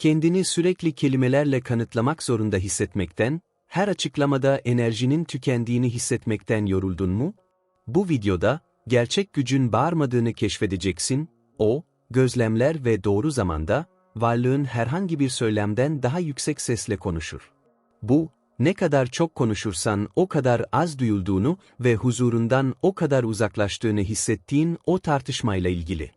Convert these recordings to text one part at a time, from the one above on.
Kendini sürekli kelimelerle kanıtlamak zorunda hissetmekten, her açıklamada enerjinin tükendiğini hissetmekten yoruldun mu? Bu videoda, gerçek gücün bağırmadığını keşfedeceksin, o, gözlemler ve doğru zamanda, varlığın herhangi bir söylemden daha yüksek sesle konuşur. Bu, ne kadar çok konuşursan o kadar az duyulduğunu ve huzurundan o kadar uzaklaştığını hissettiğin o tartışmayla ilgili.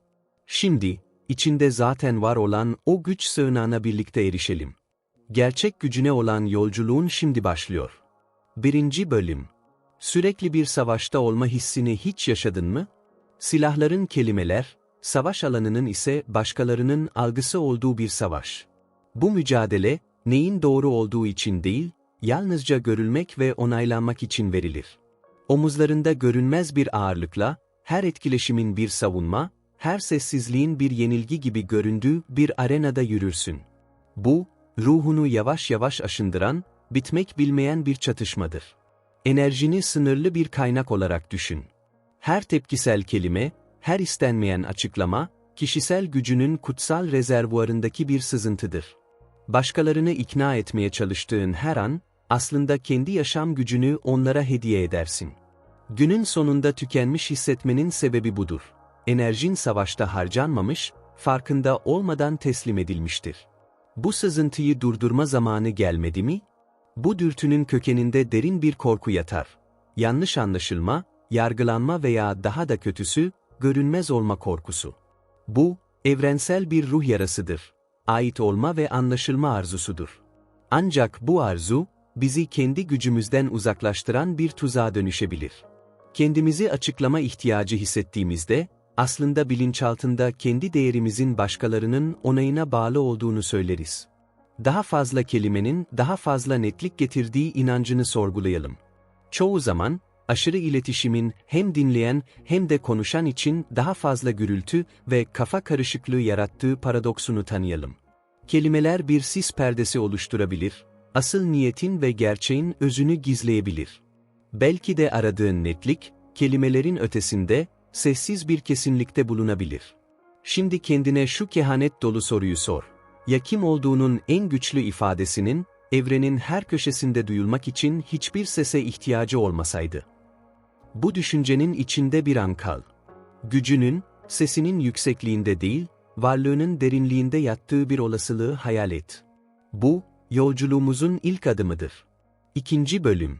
Şimdi, içinde zaten var olan o güç sığınağına birlikte erişelim. Gerçek gücüne olan yolculuğun şimdi başlıyor. 1. Bölüm Sürekli bir savaşta olma hissini hiç yaşadın mı? Silahların kelimeler, savaş alanının ise başkalarının algısı olduğu bir savaş. Bu mücadele, neyin doğru olduğu için değil, yalnızca görülmek ve onaylanmak için verilir. Omuzlarında görünmez bir ağırlıkla, her etkileşimin bir savunma, her sessizliğin bir yenilgi gibi göründüğü bir arenada yürürsün. Bu, ruhunu yavaş yavaş aşındıran, bitmek bilmeyen bir çatışmadır. Enerjini sınırlı bir kaynak olarak düşün. Her tepkisel kelime, her istenmeyen açıklama, kişisel gücünün kutsal rezervuarındaki bir sızıntıdır. Başkalarını ikna etmeye çalıştığın her an, aslında kendi yaşam gücünü onlara hediye edersin. Günün sonunda tükenmiş hissetmenin sebebi budur. Enerjin savaşta harcanmamış, farkında olmadan teslim edilmiştir. Bu sızıntıyı durdurma zamanı gelmedi mi? Bu dürtünün kökeninde derin bir korku yatar. Yanlış anlaşılma, yargılanma veya daha da kötüsü, görünmez olma korkusu. Bu, evrensel bir ruh yarasıdır. Ait olma ve anlaşılma arzusudur. Ancak bu arzu, bizi kendi gücümüzden uzaklaştıran bir tuzağa dönüşebilir. Kendimizi açıklama ihtiyacı hissettiğimizde, aslında bilinçaltında kendi değerimizin başkalarının onayına bağlı olduğunu söyleriz. Daha fazla kelimenin daha fazla netlik getirdiği inancını sorgulayalım. Çoğu zaman, aşırı iletişimin hem dinleyen hem de konuşan için daha fazla gürültü ve kafa karışıklığı yarattığı paradoksunu tanıyalım. Kelimeler bir sis perdesi oluşturabilir, asıl niyetin ve gerçeğin özünü gizleyebilir. Belki de aradığın netlik, kelimelerin ötesinde, sessiz bir kesinlikte bulunabilir. Şimdi kendine şu kehanet dolu soruyu sor. Ya kim olduğunun en güçlü ifadesinin, evrenin her köşesinde duyulmak için hiçbir sese ihtiyacı olmasaydı? Bu düşüncenin içinde bir an kal. Gücünün, sesinin yüksekliğinde değil, varlığının derinliğinde yattığı bir olasılığı hayal et. Bu, yolculuğumuzun ilk adımıdır. İkinci bölüm.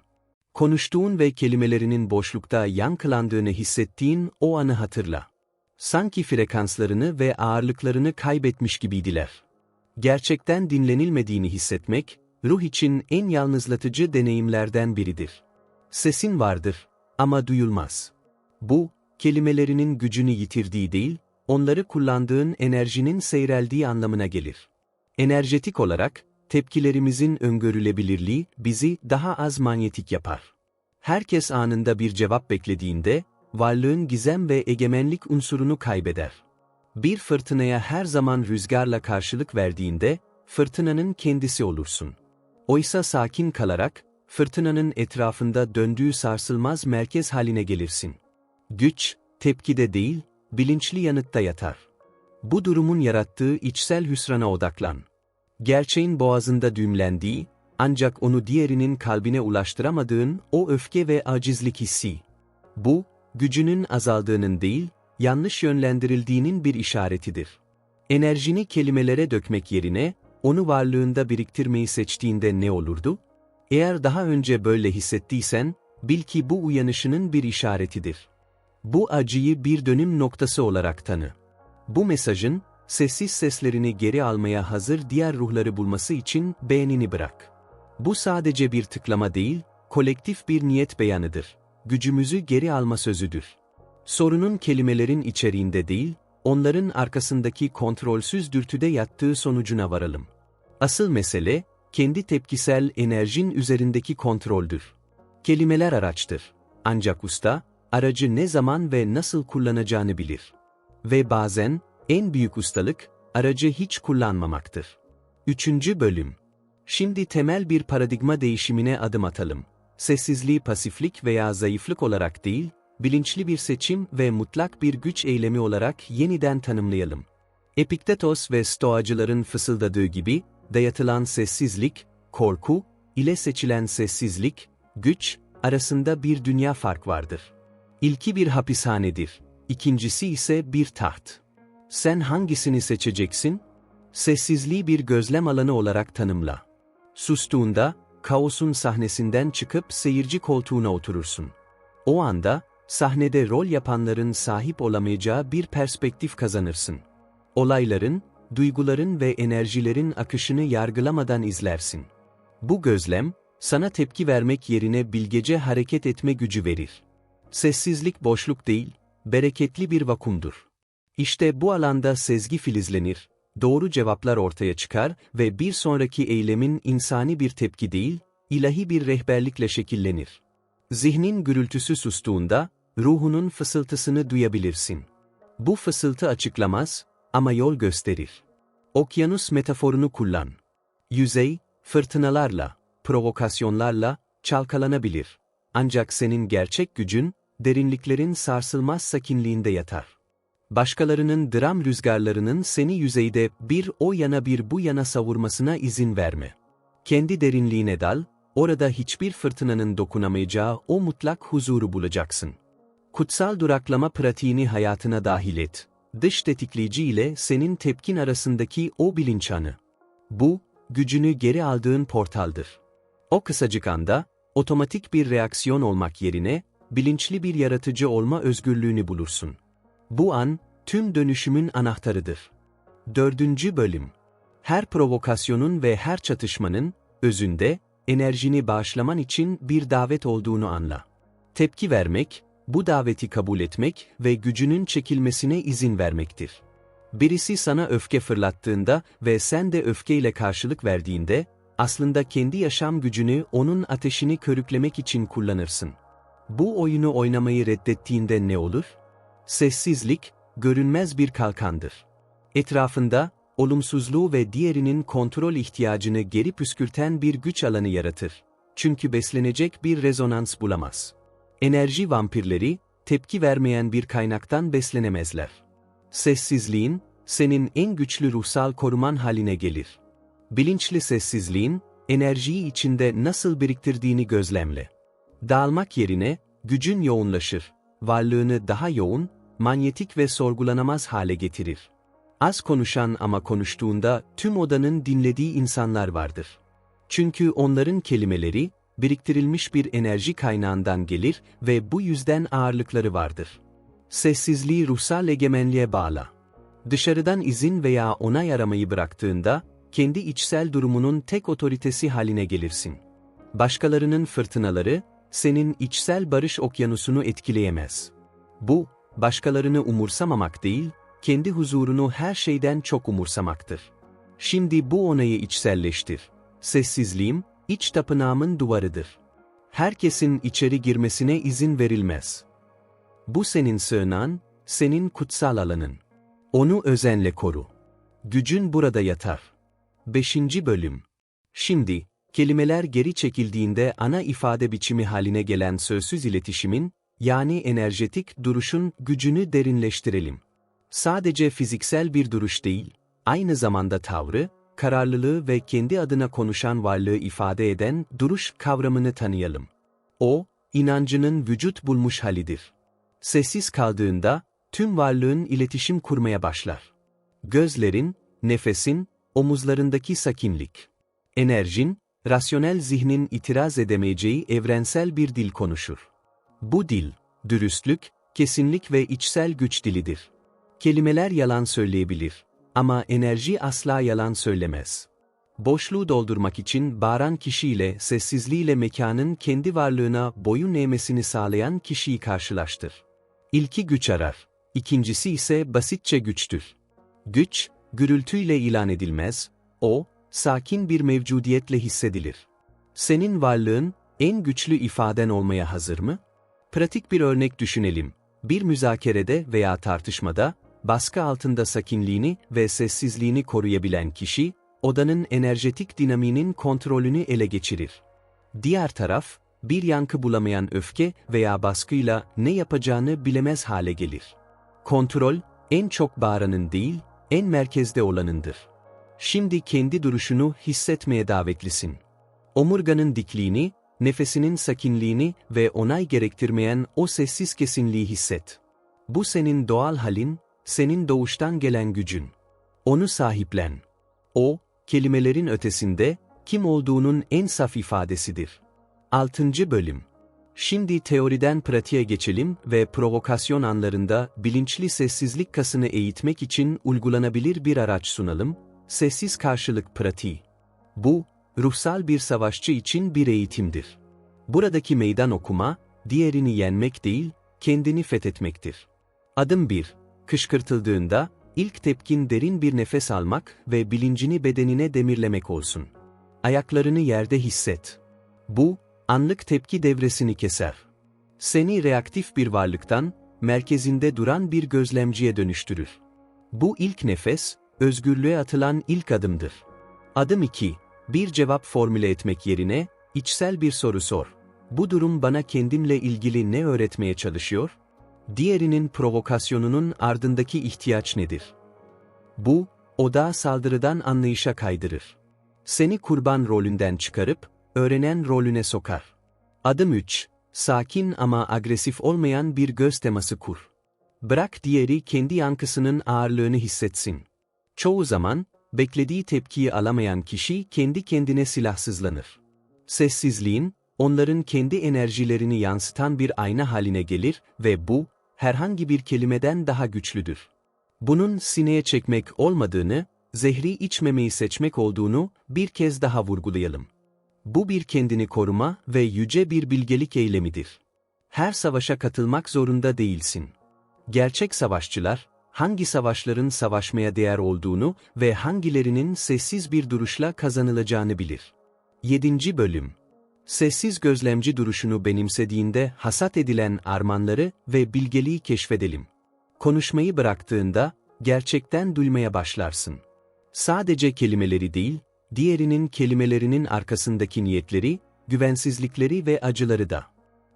Konuştuğun ve kelimelerinin boşlukta yankılandığını hissettiğin o anı hatırla. Sanki frekanslarını ve ağırlıklarını kaybetmiş gibiydiler. Gerçekten dinlenilmediğini hissetmek, ruh için en yalnızlatıcı deneyimlerden biridir. Sesin vardır ama duyulmaz. Bu, kelimelerinin gücünü yitirdiği değil, onları kullandığın enerjinin seyreldiği anlamına gelir. Enerjetik olarak, tepkilerimizin öngörülebilirliği bizi daha az manyetik yapar. Herkes anında bir cevap beklediğinde, varlığın gizem ve egemenlik unsurunu kaybeder. Bir fırtınaya her zaman rüzgarla karşılık verdiğinde, fırtınanın kendisi olursun. Oysa sakin kalarak, fırtınanın etrafında döndüğü sarsılmaz merkez haline gelirsin. Güç, tepkide değil, bilinçli yanıtta yatar. Bu durumun yarattığı içsel hüsrana odaklan. Gerçeğin boğazında düğümlendiği, ancak onu diğerinin kalbine ulaştıramadığın o öfke ve acizlik hissi. Bu, gücünün azaldığının değil, yanlış yönlendirildiğinin bir işaretidir. Enerjini kelimelere dökmek yerine, onu varlığında biriktirmeyi seçtiğinde ne olurdu? Eğer daha önce böyle hissettiysen, bil ki bu uyanışının bir işaretidir. Bu acıyı bir dönüm noktası olarak tanı. Bu mesajın, sessiz seslerini geri almaya hazır diğer ruhları bulması için beğenini bırak. Bu sadece bir tıklama değil, kolektif bir niyet beyanıdır. Gücümüzü geri alma sözüdür. Sorunun kelimelerin içeriğinde değil, onların arkasındaki kontrolsüz dürtüde yattığı sonucuna varalım. Asıl mesele, kendi tepkisel enerjin üzerindeki kontroldür. Kelimeler araçtır. Ancak usta, aracı ne zaman ve nasıl kullanacağını bilir. Ve bazen, en büyük ustalık, aracı hiç kullanmamaktır. Üçüncü Bölüm Şimdi temel bir paradigma değişimine adım atalım. Sessizliği pasiflik veya zayıflık olarak değil, bilinçli bir seçim ve mutlak bir güç eylemi olarak yeniden tanımlayalım. Epiktetos ve Stoacıların fısıldadığı gibi, dayatılan sessizlik, korku, ile seçilen sessizlik, güç, arasında bir dünya fark vardır. İlki bir hapishanedir, ikincisi ise bir taht. Sen hangisini seçeceksin? Sessizliği bir gözlem alanı olarak tanımla. Sustuğunda, kaosun sahnesinden çıkıp seyirci koltuğuna oturursun. O anda, sahnede rol yapanların sahip olamayacağı bir perspektif kazanırsın. Olayların, duyguların ve enerjilerin akışını yargılamadan izlersin. Bu gözlem, sana tepki vermek yerine bilgece hareket etme gücü verir. Sessizlik boşluk değil, bereketli bir vakumdur. İşte bu alanda sezgi filizlenir, doğru cevaplar ortaya çıkar ve bir sonraki eylemin insani bir tepki değil, ilahi bir rehberlikle şekillenir. Zihnin gürültüsü sustuğunda, ruhunun fısıltısını duyabilirsin. Bu fısıltı açıklamaz ama yol gösterir. Okyanus metaforunu kullan. Yüzey, fırtınalarla, provokasyonlarla çalkalanabilir. Ancak senin gerçek gücün, derinliklerin sarsılmaz sakinliğinde yatar. Başkalarının dram rüzgarlarının seni yüzeyde bir o yana bir bu yana savurmasına izin verme. Kendi derinliğine dal, orada hiçbir fırtınanın dokunamayacağı o mutlak huzuru bulacaksın. Kutsal duraklama pratiğini hayatına dahil et. Dış tetikleyici ile senin tepkin arasındaki o bilinç anı. Bu, gücünü geri aldığın portaldır. O kısacık anda, otomatik bir reaksiyon olmak yerine, bilinçli bir yaratıcı olma özgürlüğünü bulursun. Bu an, tüm dönüşümün anahtarıdır. Dördüncü bölüm. Her provokasyonun ve her çatışmanın, özünde, enerjini bağışlaman için bir davet olduğunu anla. Tepki vermek, bu daveti kabul etmek ve gücünün çekilmesine izin vermektir. Birisi sana öfke fırlattığında ve sen de öfkeyle karşılık verdiğinde, aslında kendi yaşam gücünü onun ateşini körüklemek için kullanırsın. Bu oyunu oynamayı reddettiğinde ne olur? Sessizlik, görünmez bir kalkandır. Etrafında, olumsuzluğu ve diğerinin kontrol ihtiyacını geri püskürten bir güç alanı yaratır. Çünkü beslenecek bir rezonans bulamaz. Enerji vampirleri, tepki vermeyen bir kaynaktan beslenemezler. Sessizliğin, senin en güçlü ruhsal koruman haline gelir. Bilinçli sessizliğin, enerjiyi içinde nasıl biriktirdiğini gözlemle. Dağılmak yerine, gücün yoğunlaşır, varlığını daha yoğun, manyetik ve sorgulanamaz hale getirir. Az konuşan ama konuştuğunda tüm odanın dinlediği insanlar vardır. Çünkü onların kelimeleri, biriktirilmiş bir enerji kaynağından gelir ve bu yüzden ağırlıkları vardır. Sessizliği ruhsal egemenliğe bağla. Dışarıdan izin veya onay aramayı bıraktığında, kendi içsel durumunun tek otoritesi haline gelirsin. Başkalarının fırtınaları, senin içsel barış okyanusunu etkileyemez. Bu, başkalarını umursamamak değil, kendi huzurunu her şeyden çok umursamaktır. Şimdi bu onayı içselleştir. Sessizliğim, iç tapınağımın duvarıdır. Herkesin içeri girmesine izin verilmez. Bu senin sığınan, senin kutsal alanın. Onu özenle koru. Gücün burada yatar. 5. Bölüm Şimdi, kelimeler geri çekildiğinde ana ifade biçimi haline gelen sözsüz iletişimin, yani enerjetik duruşun gücünü derinleştirelim. Sadece fiziksel bir duruş değil, aynı zamanda tavrı, kararlılığı ve kendi adına konuşan varlığı ifade eden duruş kavramını tanıyalım. O, inancının vücut bulmuş halidir. Sessiz kaldığında, tüm varlığın iletişim kurmaya başlar. Gözlerin, nefesin, omuzlarındaki sakinlik. Enerjin, rasyonel zihnin itiraz edemeyeceği evrensel bir dil konuşur. Bu dil, dürüstlük, kesinlik ve içsel güç dilidir. Kelimeler yalan söyleyebilir ama enerji asla yalan söylemez. Boşluğu doldurmak için bağıran kişiyle sessizliğiyle mekanın kendi varlığına boyun eğmesini sağlayan kişiyi karşılaştır. İlki güç arar, ikincisi ise basitçe güçtür. Güç, gürültüyle ilan edilmez, o, sakin bir mevcudiyetle hissedilir. Senin varlığın, en güçlü ifaden olmaya hazır mı? Pratik bir örnek düşünelim. Bir müzakerede veya tartışmada, baskı altında sakinliğini ve sessizliğini koruyabilen kişi, odanın enerjetik dinamiğinin kontrolünü ele geçirir. Diğer taraf, bir yankı bulamayan öfke veya baskıyla ne yapacağını bilemez hale gelir. Kontrol, en çok bağıranın değil, en merkezde olanındır. Şimdi kendi duruşunu hissetmeye davetlisin. Omurganın dikliğini, nefesinin sakinliğini ve onay gerektirmeyen o sessiz kesinliği hisset. Bu senin doğal halin, senin doğuştan gelen gücün. Onu sahiplen. O, kelimelerin ötesinde, kim olduğunun en saf ifadesidir. 6. Bölüm Şimdi teoriden pratiğe geçelim ve provokasyon anlarında bilinçli sessizlik kasını eğitmek için uygulanabilir bir araç sunalım, sessiz karşılık pratiği. Bu, ruhsal bir savaşçı için bir eğitimdir. Buradaki meydan okuma, diğerini yenmek değil, kendini fethetmektir. Adım 1. Kışkırtıldığında, ilk tepkin derin bir nefes almak ve bilincini bedenine demirlemek olsun. Ayaklarını yerde hisset. Bu, anlık tepki devresini keser. Seni reaktif bir varlıktan, merkezinde duran bir gözlemciye dönüştürür. Bu ilk nefes, özgürlüğe atılan ilk adımdır. Adım 2. Bir cevap formüle etmek yerine, içsel bir soru sor. Bu durum bana kendimle ilgili ne öğretmeye çalışıyor? Diğerinin provokasyonunun ardındaki ihtiyaç nedir? Bu, odağı saldırıdan anlayışa kaydırır. Seni kurban rolünden çıkarıp, öğrenen rolüne sokar. Adım 3. Sakin ama agresif olmayan bir göz teması kur. Bırak diğeri kendi yankısının ağırlığını hissetsin. Çoğu zaman, beklediği tepkiyi alamayan kişi kendi kendine silahsızlanır. Sessizliğin, onların kendi enerjilerini yansıtan bir ayna haline gelir ve bu, herhangi bir kelimeden daha güçlüdür. Bunun sineye çekmek olmadığını, zehri içmemeyi seçmek olduğunu bir kez daha vurgulayalım. Bu bir kendini koruma ve yüce bir bilgelik eylemidir. Her savaşa katılmak zorunda değilsin. Gerçek savaşçılar, hangi savaşların savaşmaya değer olduğunu ve hangilerinin sessiz bir duruşla kazanılacağını bilir. 7. Bölüm Sessiz gözlemci duruşunu benimsediğinde hasat edilen armanları ve bilgeliği keşfedelim. Konuşmayı bıraktığında, gerçekten duymaya başlarsın. Sadece kelimeleri değil, diğerinin kelimelerinin arkasındaki niyetleri, güvensizlikleri ve acıları da.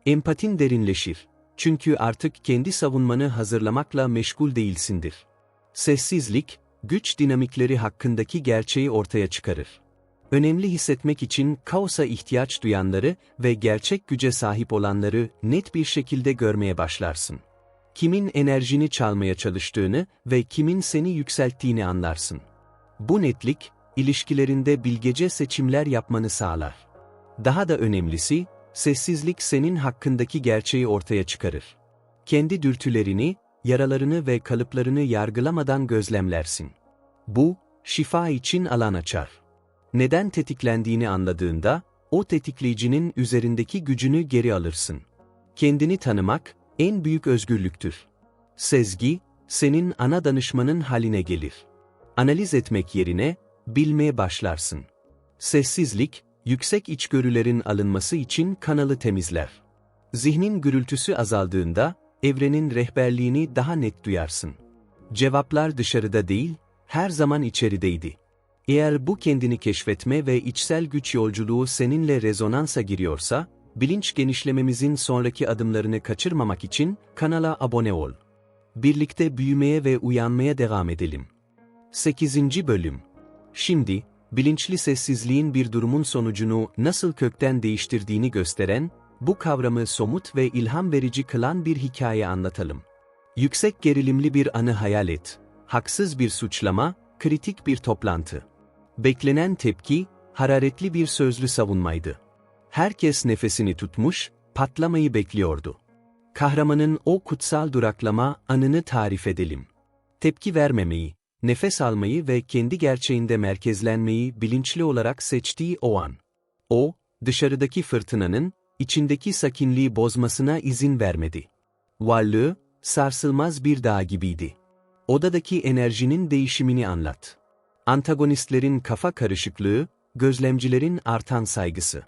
Empatin derinleşir. Çünkü artık kendi savunmanı hazırlamakla meşgul değilsindir. Sessizlik, güç dinamikleri hakkındaki gerçeği ortaya çıkarır. Önemli hissetmek için kaosa ihtiyaç duyanları ve gerçek güce sahip olanları net bir şekilde görmeye başlarsın. Kimin enerjini çalmaya çalıştığını ve kimin seni yükselttiğini anlarsın. Bu netlik, ilişkilerinde bilgece seçimler yapmanı sağlar. Daha da önemlisi, sessizlik senin hakkındaki gerçeği ortaya çıkarır. Kendi dürtülerini, yaralarını ve kalıplarını yargılamadan gözlemlersin. Bu, şifa için alan açar. Neden tetiklendiğini anladığında, o tetikleyicinin üzerindeki gücünü geri alırsın. Kendini tanımak, en büyük özgürlüktür. Sezgi, senin ana danışmanın haline gelir. Analiz etmek yerine, bilmeye başlarsın. Sessizlik, yüksek içgörülerin alınması için kanalı temizler. Zihnin gürültüsü azaldığında, evrenin rehberliğini daha net duyarsın. Cevaplar dışarıda değil, her zaman içerideydi. Eğer bu kendini keşfetme ve içsel güç yolculuğu seninle rezonansa giriyorsa, bilinç genişlememizin sonraki adımlarını kaçırmamak için kanala abone ol. Birlikte büyümeye ve uyanmaya devam edelim. 8. Bölüm Şimdi, bilinçli sessizliğin bir durumun sonucunu nasıl kökten değiştirdiğini gösteren, bu kavramı somut ve ilham verici kılan bir hikaye anlatalım. Yüksek gerilimli bir anı hayal et. Haksız bir suçlama, kritik bir toplantı. Beklenen tepki, hararetli bir sözlü savunmaydı. Herkes nefesini tutmuş, patlamayı bekliyordu. Kahramanın o kutsal duraklama anını tarif edelim. Tepki vermemeyi, nefes almayı ve kendi gerçeğinde merkezlenmeyi bilinçli olarak seçtiği o an. O, dışarıdaki fırtınanın, içindeki sakinliği bozmasına izin vermedi. Varlığı, sarsılmaz bir dağ gibiydi. Odadaki enerjinin değişimini anlat. Antagonistlerin kafa karışıklığı, gözlemcilerin artan saygısı.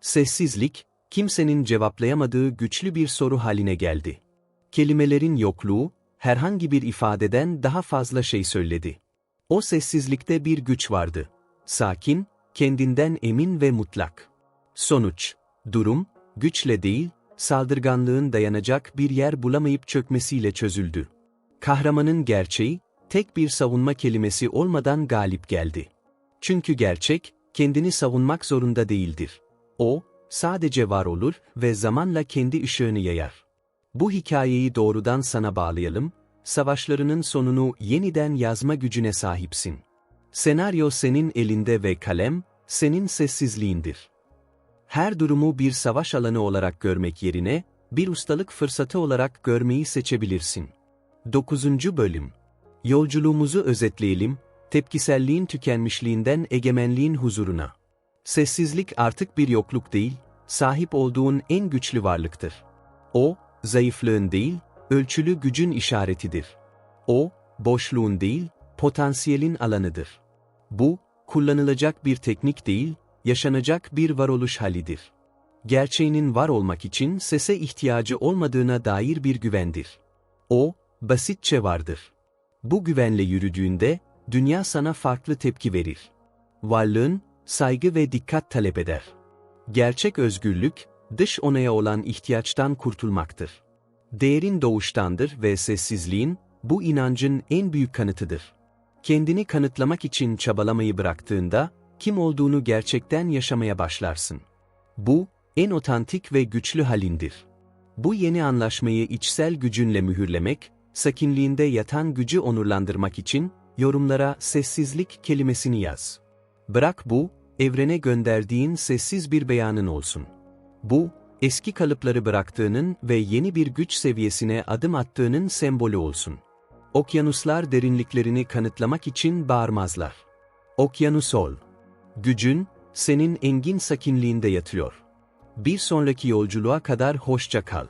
Sessizlik, kimsenin cevaplayamadığı güçlü bir soru haline geldi. Kelimelerin yokluğu, herhangi bir ifadeden daha fazla şey söyledi. O sessizlikte bir güç vardı. Sakin, kendinden emin ve mutlak. Sonuç, durum, güçle değil, saldırganlığın dayanacak bir yer bulamayıp çökmesiyle çözüldü. Kahramanın gerçeği, tek bir savunma kelimesi olmadan galip geldi. Çünkü gerçek, kendini savunmak zorunda değildir. O, sadece var olur ve zamanla kendi ışığını yayar. Bu hikayeyi doğrudan sana bağlayalım, savaşlarının sonunu yeniden yazma gücüne sahipsin. Senaryo senin elinde ve kalem, senin sessizliğindir. Her durumu bir savaş alanı olarak görmek yerine, bir ustalık fırsatı olarak görmeyi seçebilirsin. 9. Bölüm Yolculuğumuzu özetleyelim, tepkiselliğin tükenmişliğinden egemenliğin huzuruna. Sessizlik artık bir yokluk değil, sahip olduğun en güçlü varlıktır. O, zayıflığın değil, ölçülü gücün işaretidir. O, boşluğun değil, potansiyelin alanıdır. Bu, kullanılacak bir teknik değil, yaşanacak bir varoluş halidir. Gerçeğinin var olmak için sese ihtiyacı olmadığına dair bir güvendir. O, basitçe vardır. Bu güvenle yürüdüğünde, dünya sana farklı tepki verir. Varlığın, saygı ve dikkat talep eder. Gerçek özgürlük, dış onaya olan ihtiyaçtan kurtulmaktır. Değerin doğuştandır ve sessizliğin, bu inancın en büyük kanıtıdır. Kendini kanıtlamak için çabalamayı bıraktığında, kim olduğunu gerçekten yaşamaya başlarsın. Bu, en otantik ve güçlü halindir. Bu yeni anlaşmayı içsel gücünle mühürlemek, sakinliğinde yatan gücü onurlandırmak için, yorumlara sessizlik kelimesini yaz. Bırak bu, evrene gönderdiğin sessiz bir beyanın olsun. Bu, eski kalıpları bıraktığının ve yeni bir güç seviyesine adım attığının sembolü olsun. Okyanuslar derinliklerini kanıtlamak için bağırmazlar. Okyanus ol. Gücün, senin engin sakinliğinde yatıyor. Bir sonraki yolculuğa kadar hoşça kal.